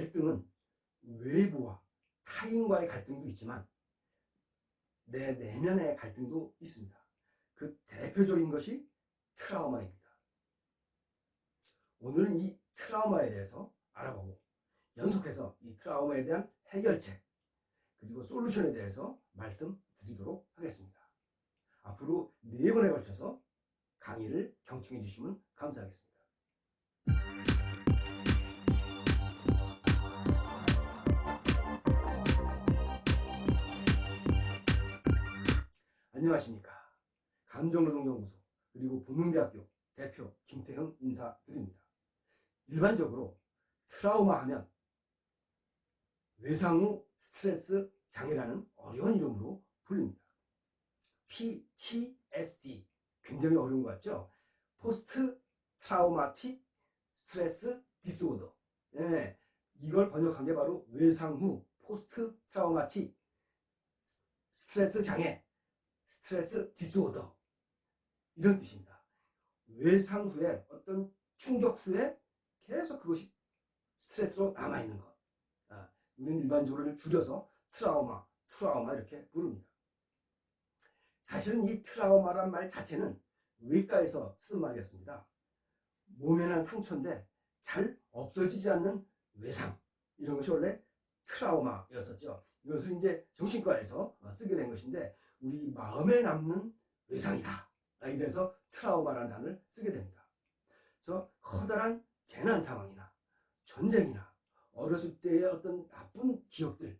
갈등은 외부와 타인과의 갈등도 있지만 내 내면의 갈등도 있습니다. 그 대표적인 것이 트라우마입니다. 오늘은 이 트라우마에 대해서 알아보고 연속해서 이 트라우마에 대한 해결책 그리고 솔루션에 대해서 말씀드리도록 하겠습니다. 앞으로 네 번에 걸쳐서 강의를 경청해 주시면 감사하겠습니다. 안녕하십니까. 감정노동연구소 그리고 보문대학교 대표 김태형 인사드립니다. 일반적으로 트라우마 하면 외상 후 스트레스 장애라는 어려운 이름으로 불립니다. PTSD 굉장히 어려운 것 같죠? 포스트 트라우마틱 스트레스 디스오더. 예, 이걸 번역한 게 바로 외상 후 포스트 트라우마틱 스트레스 장애, 스트레스 디스오더 이런 뜻입니다. 외상 후에 어떤 충격 후에 계속 그것이 스트레스로 남아 있는 것. 아, 우리는 일반적으로 줄여서 트라우마, 트라우마 이렇게 부릅니다. 사실은 이 트라우마란 말 자체는 외과에서 쓴 말이었습니다. 몸에 난 상처인데 잘 없어지지 않는 외상 이런 것이 원래 트라우마였었죠. 이것을 이제 정신과에서 쓰게 된 것인데 우리 마음에 남는 외상이다. 아, 이래서 트라우마라는 단어를 쓰게 됩니다. 그래서 커다란 재난 상황이나 전쟁이나 어렸을 때의 어떤 나쁜 기억들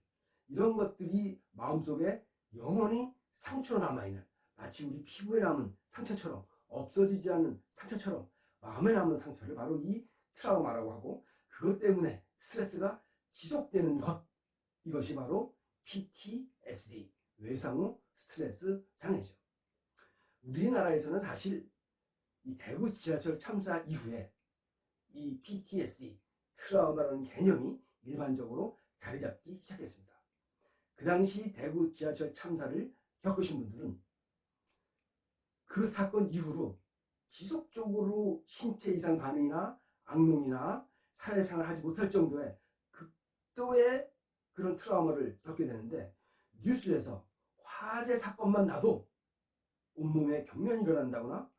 이런 것들이 마음속에 영원히 상처로 남아있는 마치 우리 피부에 남은 상처처럼 없어지지 않는 상처처럼 마음에 남은 상처를 바로 이 트라우마라고 하고 그것 때문에 스트레스가 지속되는 것 이것이 바로 PTSD 외상 후 스트레스 장애죠. 우리나라에서는 사실 이 대구 지하철 참사 이후에 이 PTSD 트라우마라는 개념이 일반적으로 자리 잡기 시작했습니다. 그 당시 대구 지하철 참사를 겪으신 분들은 그 사건 이후로 지속적으로 신체 이상 반응이나 악몽이나 사회생활 하지 못할 정도의 극도의 그런 트라우마를 겪게 되는데 뉴스에서 화재 사건만 나도 온몸에 경련이 일어난다거나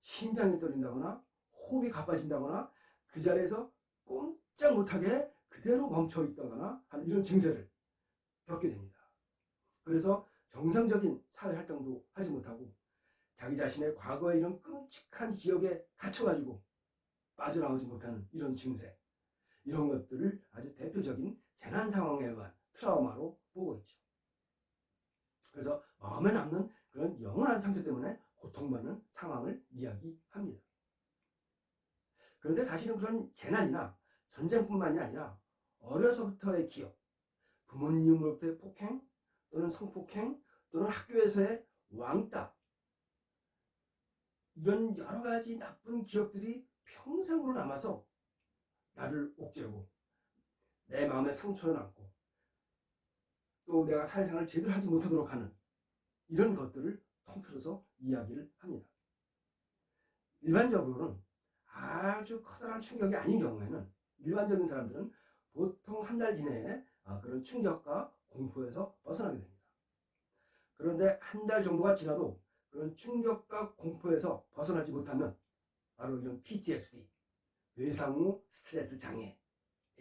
심장이 떨린다거나 호흡이 가빠진다거나 그 자리에서 꼼짝 못하게 그대로 멈춰 있다거나 하는 이런 증세를 겪게 됩니다. 그래서 정상적인 사회 활동도 하지 못하고 자기 자신의 과거의 이런 끔찍한 기억에 갇혀가지고 빠져나오지 못하는 이런 증세 이런 것들을 아주 대표적인 재난 상황에 의한 트라우마로 보고 있죠. 그래서 마음에 남는 그런 영원한 상처 때문에 고통받는 상황을 이야기합니다. 그런데 사실은 그런 재난이나 전쟁뿐만이 아니라 어려서부터의 기억, 부모님으로부터의 폭행 또는 성폭행 또는 학교에서의 왕따 이런 여러 가지 나쁜 기억들이 평생으로 남아서 나를 옥죄고 내 마음에 상처를 남고 또 내가 사회생활을 제대로 하지 못하도록 하는 이런 것들을 통틀어서 이야기를 합니다. 일반적으로는 아주 커다란 충격이 아닌 경우에는 일반적인 사람들은 보통 한 달 이내에 아, 그런 충격과 공포에서 벗어나게 됩니다. 그런데 한 달 정도가 지나도 그런 충격과 공포에서 벗어나지 못하면 바로 이런 PTSD, 외상 후 스트레스 장애의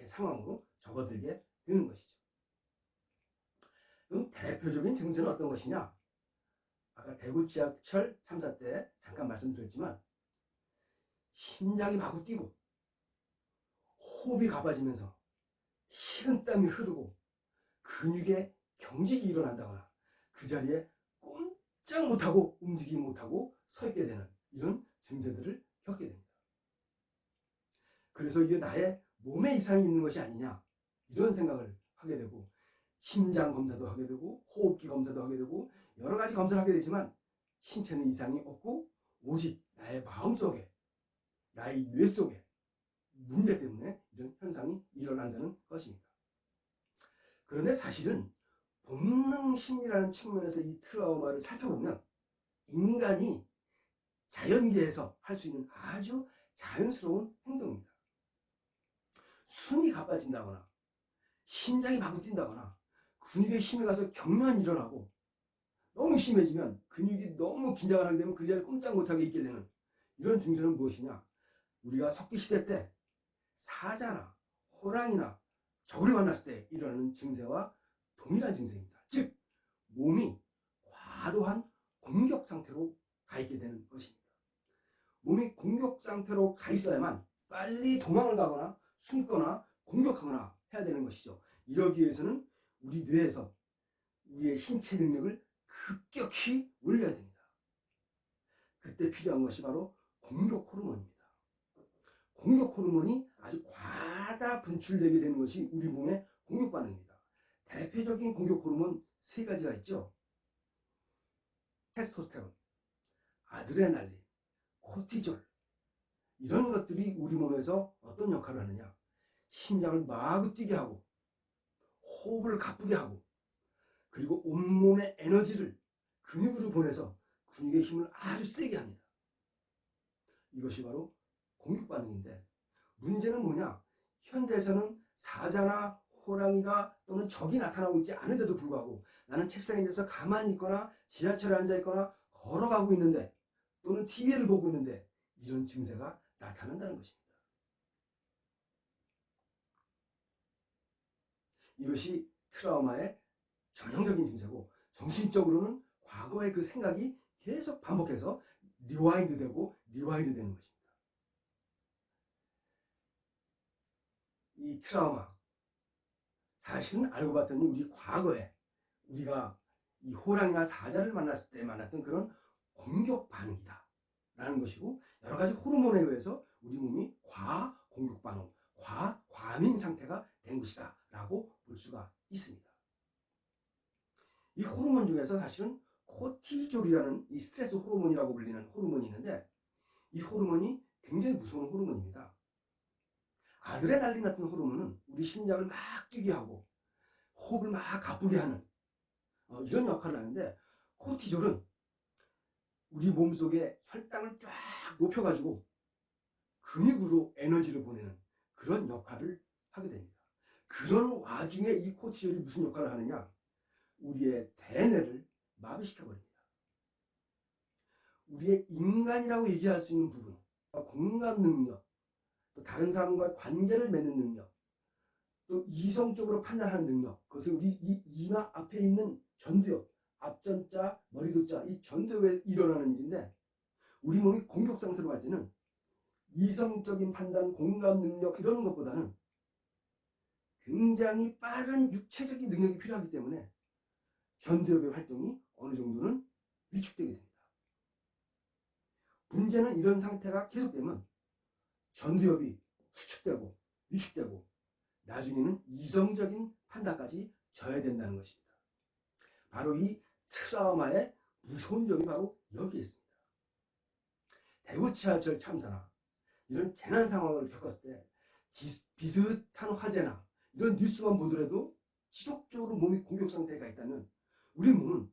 상황으로 접어들게 되는 것이죠. 그럼 대표적인 증세는 어떤 것이냐? 아까 대구 지하철 참사 때 잠깐 말씀드렸지만 심장이 마구 뛰고 호흡이 가빠지면서 식은땀이 흐르고 근육에 경직이 일어난다거나 그 자리에 꼼짝 못하고 움직이지 못하고 서 있게 되는 이런 증세들을 겪게 됩니다. 그래서 이게 나의 몸에 이상이 있는 것이 아니냐 이런 생각을 하게 되고 심장 검사도 하게 되고 호흡기 검사도 하게 되고 여러 가지 검사를 하게 되지만 신체는 이상이 없고 오직 나의 마음 속에 나의 뇌 속에 문제 때문에 이런 현상이 일어난다는 것입니다. 그런데 사실은 본능심이라는 측면에서 이 트라우마를 살펴보면 인간이 자연계에서 할 수 있는 아주 자연스러운 행동입니다. 숨이 가빠진다거나 심장이 마구 뛴다거나 근육에 힘이 가서 경련이 일어나고 너무 심해지면 근육이 너무 긴장을 하게 되면 그 자리에 꼼짝 못하게 있게 되는 이런 증세는 무엇이냐? 우리가 석기시대 때 사자나 호랑이나 적을 만났을 때 일어나는 증세와 동일한 증세입니다. 즉, 몸이 과도한 공격 상태로 가 있게 되는 것입니다. 몸이 공격 상태로 가 있어야만 빨리 도망을 가거나 숨거나 공격하거나 해야 되는 것이죠. 이러기 위해서는 우리 뇌에서 우리의 신체 능력을 급격히 올려야 됩니다. 그때 필요한 것이 바로 공격 호르몬입니다. 공격 호르몬이 아주 과다 분출되게 되는 것이 우리 몸의 공격 반응입니다. 대표적인 공격 호르몬 세 가지가 있죠. 테스토스테론, 아드레날린, 코티졸 이런 것들이 우리 몸에서 어떤 역할을 하느냐? 심장을 마구 뛰게 하고 호흡을 가쁘게 하고 그리고 온몸의 에너지를 근육으로 보내서 근육의 힘을 아주 세게 합니다. 이것이 바로 공격 반응인데 문제는 뭐냐? 현대에서는 사자나 호랑이가 또는 적이 나타나고 있지 않은데도 불구하고 나는 책상에 앉아서 가만히 있거나 지하철에 앉아 있거나 걸어가고 있는데 또는 TV를 보고 있는데 이런 증세가 나타난다는 것입니다. 이것이 트라우마의 전형적인 증세고 정신적으로는 과거의 그 생각이 계속 반복해서 리와인드 되고 리와인드 되는 것입니다. 이 트라우마 사실은 알고 봤더니 우리 과거에 우리가 이 호랑이나 사자를 만났을 때 만났던 그런 공격 반응이다 라는 것이고 여러 가지 호르몬에 의해서 우리 몸이 과 공격 반응, 과 과민 상태가 된 것이다 라고 볼 수가 있습니다. 이 호르몬 중에서 사실은 코티졸이라는 이 스트레스 호르몬이라고 불리는 호르몬이 있는데 이 호르몬이 굉장히 무서운 호르몬입니다. 아드레날린 같은 호르몬은 우리 심장을 막 뛰게 하고 호흡을 막 가쁘게 하는 어, 이런 역할을 하는데 코티졸은 우리 몸속에 혈당을 쫙 높여가지고 근육으로 에너지를 보내는 그런 역할을 하게 됩니다. 그런 와중에 이 코티졸이 무슨 역할을 하느냐? 우리의 대뇌를 마비시켜 버립니다. 우리의 인간이라고 얘기할 수 있는 부분, 공감 능력, 또 다른 사람과 관계를 맺는 능력, 또 이성적으로 판단하는 능력, 그것을 우리 이 이마 앞에 있는 전두엽, 앞전자, 머리도자, 이 전두엽에 일어나는 일인데, 우리 몸이 공격 상태로 갈 때는 이성적인 판단, 공감 능력 이런 것보다는 굉장히 빠른 육체적인 능력이 필요하기 때문에 전두엽의 활동이 어느 정도는 위축되게 됩니다. 문제는 이런 상태가 계속되면 전두엽이 수축되고 위축되고 나중에는 이성적인 판단까지 져야 된다는 것입니다. 바로 이 트라우마의 무서운 점이 바로 여기에 있습니다. 대구 지하철 참사나 이런 재난 상황을 겪었을 때 비슷한 화재나 이런 뉴스만 보더라도 지속적으로 몸이 공격 상태가 있다면 우리 몸은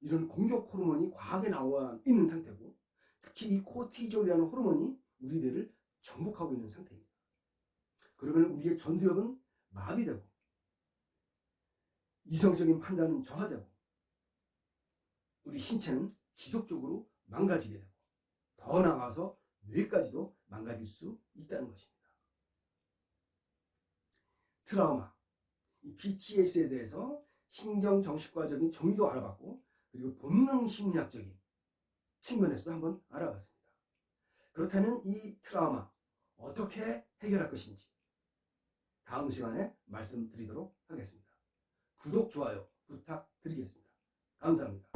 이런 공격 호르몬이 과하게 나와 있는 상태고 특히 이 코티졸이라는 호르몬이 우리 뇌를 정복하고 있는 상태입니다. 그러면 우리의 전두엽은 마비되고 이성적인 판단은 저하되고 우리 신체는 지속적으로 망가지게 되고 더 나아가서 뇌까지도 망가질 수 있다는 것입니다. 트라우마, PTS에 대해서 신경 정신과적인 정의도 알아봤고 그리고 본능 심리학적인 측면에서 한번 알아봤습니다. 그렇다면 이 트라우마 어떻게 해결할 것인지 다음 시간에 말씀드리도록 하겠습니다. 구독, 좋아요 부탁드리겠습니다. 감사합니다.